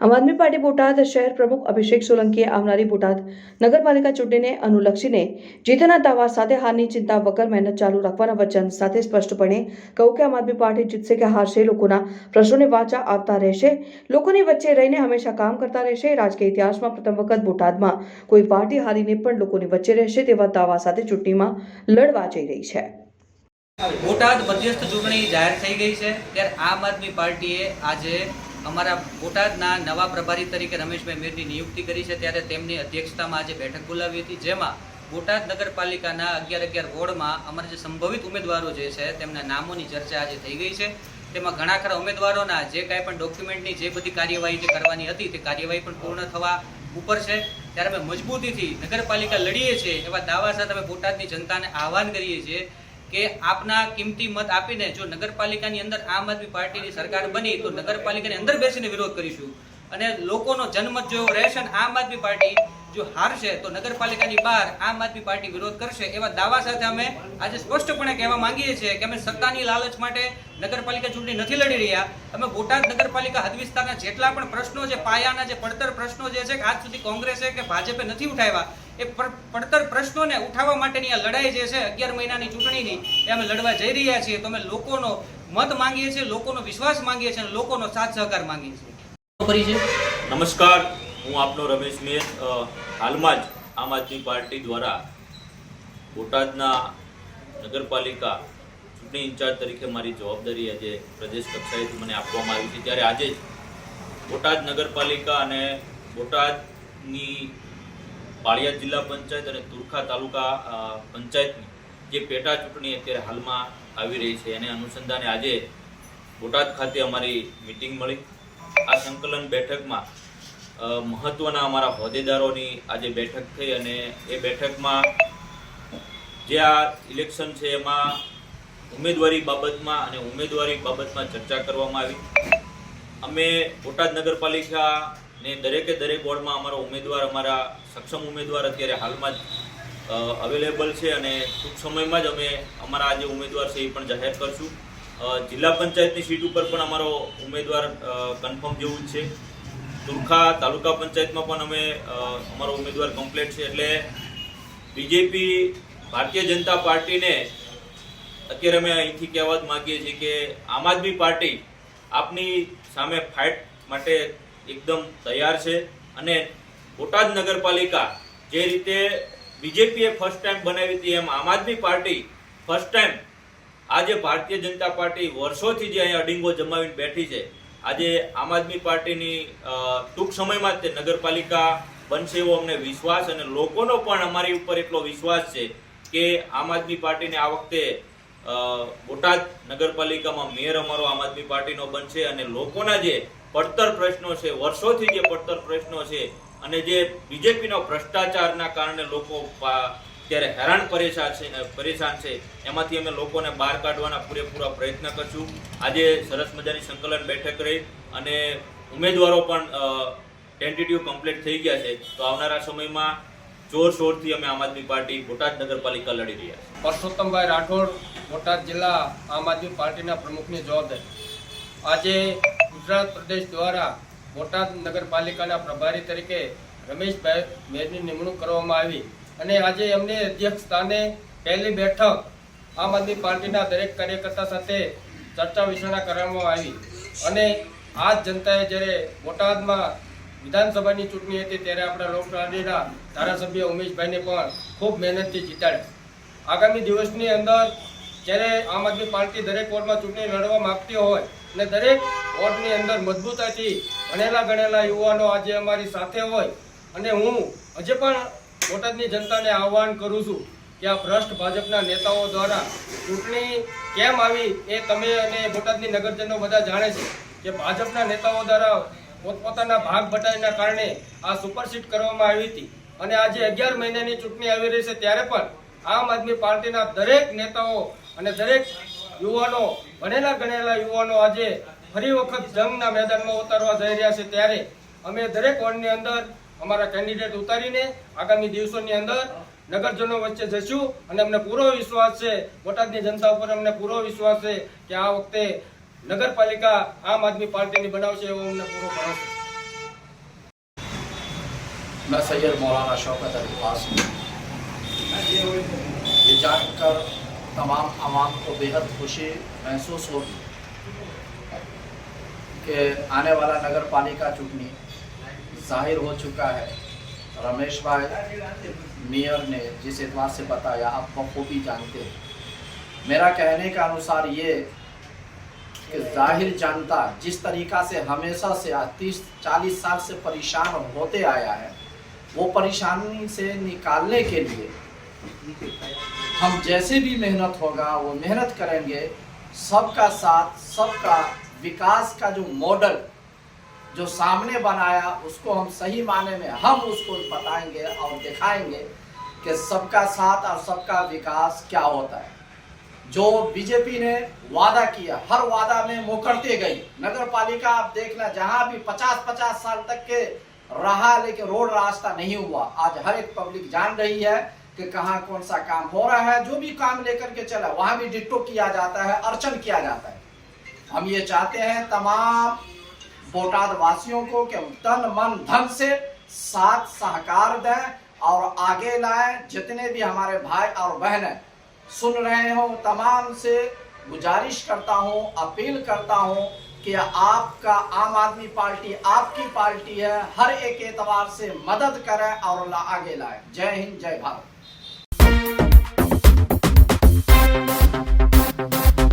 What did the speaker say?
આમ આદમી પાર્ટી બોટાદ શહેર પ્રમુખ અભિષેક સોલંકીએ આવનારી બોટાદ નગરપાલિકા ચૂંટણીને અનુલક્ષીને જીતના દાવા સાથે હારની ચિંતા વગર મહેનત ચાલુ રાખવાના વચન સાથે સ્પષ્ટપણે કહ્યું કે આમ આદમી પાર્ટી જીતશે કે હારશે લોકોના પ્રશ્નોને વાચા આપતા રહેશે. લોકોની વચ્ચે રહીને હંમેશા કામ કરતા રહેશે. રાજકીય ઇતિહાસમાં પ્રથમ વખત બોટાદમાં કોઈ પાર્ટી હારીને પણ લોકોની વચ્ચે રહેશે તેવા દાવા સાથે ચૂંટણીમાં લડવા જઈ રહી છે. બોટાદ મધ્યસ્થ ચૂંટણી જાહેર થઈ ગઈ છે. ત્યારે આમ આદમી પાર્ટીએ આજે અમારા બોટાદના નવા પ્રભારી તરીકે રમેશભાઈ મીરની નિયુક્તિ કરી છે. ત્યારે તેમની અધ્યક્ષતામાં આજે બેઠક બોલાવી હતી, જેમાં બોટાદ નગરપાલિકાના અગિયાર અગિયાર વોર્ડમાં અમારા જે સંભવિત ઉમેદવારો જે છે, તેમના નામોની ચર્ચા આજે થઈ ગઈ છે. તેમાં ઘણા ખરા ઉમેદવારોના જે કાંઈ પણ ડોક્યુમેન્ટની જે બધી કાર્યવાહી જે કરવાની હતી, તે કાર્યવાહી પણ પૂર્ણ થવા ઉપર છે. ત્યારે અમે મજબૂતીથી નગરપાલિકા લડીએ છીએ, એવા દાવા સાથે અમે બોટાદની જનતાને આહવાન કરીએ છીએ કે આપના કિંમતી મત આપીને જો નગરપાલિકાની અંદર આમ આદમી પાર્ટીની સરકાર બની, તો નગરપાલિકાની અંદર બેસીને વિરોધ કરીશું. અને લોકોનો જનમત જો રહેશે ને આમ આદમી પાર્ટી જો હારશે, તો નગરપાલિકાની બહાર આમ આદમી પાર્ટી વિરોધ કરશે એવા દાવા સાથે અમે આજે સ્પષ્ટપણે કહેવા માંગીએ છીએ કે અમે સત્તાની લાલચ માટે નગરપાલિકા ચૂંટણી નથી લડી રહ્યા. અમે બોટાદ નગરપાલિકા હદ વિસ્તારના જેટલા પણ પ્રશ્નો છે, પાયાના જે પડતર પ્રશ્નો જે છે આજ સુધી કોંગ્રેસે કે ભાજપે નથી ઉઠાવ્યા એ પર- પડતર પ્રશ્નોને ઉઠાવવા માટેની આ લડાઈ જે છે અગિયાર મહિનાની ચૂંટણીની એ અમે લડવા જઈ રહ્યા છીએ. તો અમે લોકોનો મત માંગીએ છીએ લોકોનો વિશ્વાસ માંગીએ છીએ અને લોકોનો સાથ સહકાર માંગીએ છીએ. પરિચય નમસ્કાર હું આપનો રમેશ મેર હાલમાં જ આમ આદમી પાર્ટી દ્વારા બોટાદના નગરપાલિકા ચૂંટણી ઇન્ચાર્જ તરીકે મારી જવાબદારી આજે પ્રદેશ કક્ષાએથી મને આપવામાં આવી છે. ત્યારે આજે જ બોટાદ નગરપાલિકા અને બોટાદની પાળિયાદ જિલ્લા પંચાયત અને તુરખા તાલુકા પંચાયતની જે પેટા ચૂંટણી અત્યારે હાલમાં આવી રહી છે, એને અનુસંધાને આજે બોટાદ ખાતે અમારી મિટિંગ મળી. આ સંકલન બેઠકમાં મહત્વના અમારા હોદ્દેદારોની આજે બેઠક થઈ અને એ બેઠકમાં જે આ ઇલેક્શન છે એમાં ઉમેદવારી બાબતમાં અને ઉમેદવારી બાબતમાં ચર્ચા કરવામાં આવી. અમે બોટાદ નગરપાલિકાને દરેકે દરેક વોર્ડમાં અમારા ઉમેદવાર, અમારા સક્ષમ ઉમેદવાર અત્યારે હાલમાં જ અવેલેબલ છે અને ટૂંક સમયમાં જ અમે અમારા જે ઉમેદવાર છે એ પણ જાહેર કરશું. જિલ્લા પંચાયતની સીટ ઉપર પણ અમારો ઉમેદવાર કન્ફર્મ જેવું જ છે. તુરખા તાલુકા પંચાયતમાં પણ અમે અમારો ઉમેદવાર કમ્પ્લીટ છે. એટલે બીજેપી ભારતીય જનતા પાર્ટીને અત્યારે અમે અહીંથી કહેવા જ માગીએ છીએ કે આમ આદમી પાર્ટી આપની સામે ફાઇટ માટે એકદમ તૈયાર છે. અને બોટાદ નગરપાલિકા જે રીતે બીજેપીએ ફર્સ્ટ ટાઈમ બનાવી હતી, એમ આમ આદમી પાર્ટી ફર્સ્ટ ટાઈમ આજે ભારતીય જનતા પાર્ટી વર્ષોથી જે અહીંયા અડિંગો જમાવીને બેઠી છે, આજે આમ આદમી પાર્ટીની ટૂંક સમયમાં જ તે નગરપાલિકા બનશે એવો અમને વિશ્વાસ અને લોકોનો પણ અમારી ઉપર એટલો વિશ્વાસ છે કે આમ આદમી પાર્ટીને આ વખતે બોટાદ નગરપાલિકામાં મેયર અમારો આમ આદમી પાર્ટીનો બનશે અને લોકોના જે પડતર પ્રશ્નો છે, વર્ષોથી જે પડતર પ્રશ્નો છે અને જે બીજેપીનો ભ્રષ્ટાચારના કારણે લોકો અત્યારે ત્યારે હેરાન પરેશાન છે પરેશાન છે, એમાંથી અમે લોકોને બહાર કાઢવાના પૂરેપૂરા પ્રયત્ન કરશું. આજે સરસ મજાની સંકલન બેઠક રહી અને ઉમેદવારો પણ ટેન્ટેટિવ કમ્પ્લીટ થઈ ગયા છે. તો આવનારા સમયમાં જોરશોરથી અમે આમ આદમી પાર્ટી બોટાદ નગરપાલિકા લડી રહ્યા છે પરસોત્તમભાઈ રાઠોડ બોટાદ જિલ્લા આમ આદમી પાર્ટીના પ્રમુખની જવાબદારી. આજે ગુજરાત પ્રદેશ દ્વારા બોટાદ નગરપાલિકાના પ્રભારી તરીકે રમેશભાઈ મેરની નિમણૂક કરવામાં આવી. અને આજે એમને અધ્યક્ષ સ્થાને પહેલી બેઠક આમ આદમી પાર્ટીના દરેક કાર્યકર્તા સાથે ચર્ચા વિચારણા કરવામાં આવી. અને આ જનતાએ જ્યારે બોટાદમાં વિધાનસભાની ચૂંટણી હતી ત્યારે આપણા લોકપ્રાણીના ધારાસભ્ય ઉમેશભાઈને પણ ખૂબ મહેનતથી જીતાડ્યા. આગામી દિવસની અંદર જ્યારે આમ આદમી પાર્ટી દરેક વોર્ડમાં ચૂંટણી લડવા માગતી હોય અને દરેક વોર્ડની અંદર મજબૂતાઈથી ભણેલા ગણેલા યુવાનો આજે અમારી સાથે હોય અને હું હજે પણ બોટાદની જનતાને આહવાન કરું છું કે આ ભ્રષ્ટ ભાજપના નેતાઓ દ્વારા ચૂંટણી કેમ આવી એ તમે અને બોટાદની નગરજનો બધા જાણે છે કે ભાજપના નેતાઓ દ્વારા પોતપોતાના ભાગ બટાઈના કારણે આ સુપરસીટ કરવામાં આવી હતી. અને આજે અગિયાર મહિનાની ચૂંટણી આવી રહી છે ત્યારે પણ આમ આદમી પાર્ટીના દરેક નેતાઓ અને દરેક યુવાનો ભણેલા ગણેલા યુવાનો આજે ફરી વખત જંગના મેદાનમાં ઉતારવા જઈ રહ્યા છે ત્યારે અમે દરેક વોર્ડની અંદર અમારા કેન્ડિડેટ ઉતારીને આગામી દિવસોની અંદર નગરજનો વચ્ચે જશું અને અમને પૂરો વિશ્વાસ છે બોટાદની જનતા ઉપર અમને પૂરો વિશ્વાસ છે કે આ વખતે નગરપાલિકા આમ આદમી પાર્ટીની બનાવશે એવો અમને પૂરો ભરોસો છે. मैं सैयद मौलाना शौकत अली कासमी ये जानकर तमाम आवाम को बेहद खुशी महसूस होगी कि आने वाला नगर पालिका चुननी ज़ाहिर हो चुका है। रमेश भाई, मेयर ने जिस एतबार से बताया, आप बखूबी जानते हैं। मेरा कहने का अनुसार ये कि ज़ाहिर जनता जिस तरीका से हमेशा से तीस, चालीस साल से परेशान होते आया है, वो परेशानी से निकालने के लिए हम जैसे भी मेहनत होगा, वो मेहनत करेंगे। सबका साथ, सबका विकास का जो मॉडल जो सामने बनाया, उसको हम सही माने में हम उसको बताएँगे और दिखाएँगे कि सबका साथ और सबका विकास क्या होता है। जो बीजेपी ने वादा किया, हर वादा में मुकरते गई। नगर पालिका आप देखना, जहाँ भी 50-50 साल तक के रहा, लेकिन रोड रास्ता नहीं हुआ। आज हर एक पब्लिक जान रही है कि कहाँ कौन सा काम हो रहा है, जो भी काम लेकर के चला, वहाँ भी डिट्टो किया जाता है, अर्चन किया जाता है। हम ये चाहते हैं तमाम बोटाद वासियों को कि तन मन धन से साथ सहकार दें और आगे लाएँ, जितने भी हमारे भाई और बहनें सुन रहे हो, तमाम से गुजारिश करता हूँ, अपील करता हूँ कि आपका आम आदमी पार्टी आपकी पार्टी है, हर एक एतवार से मदद करें और आगे लाए। जय हिंद, जय भारत। Thank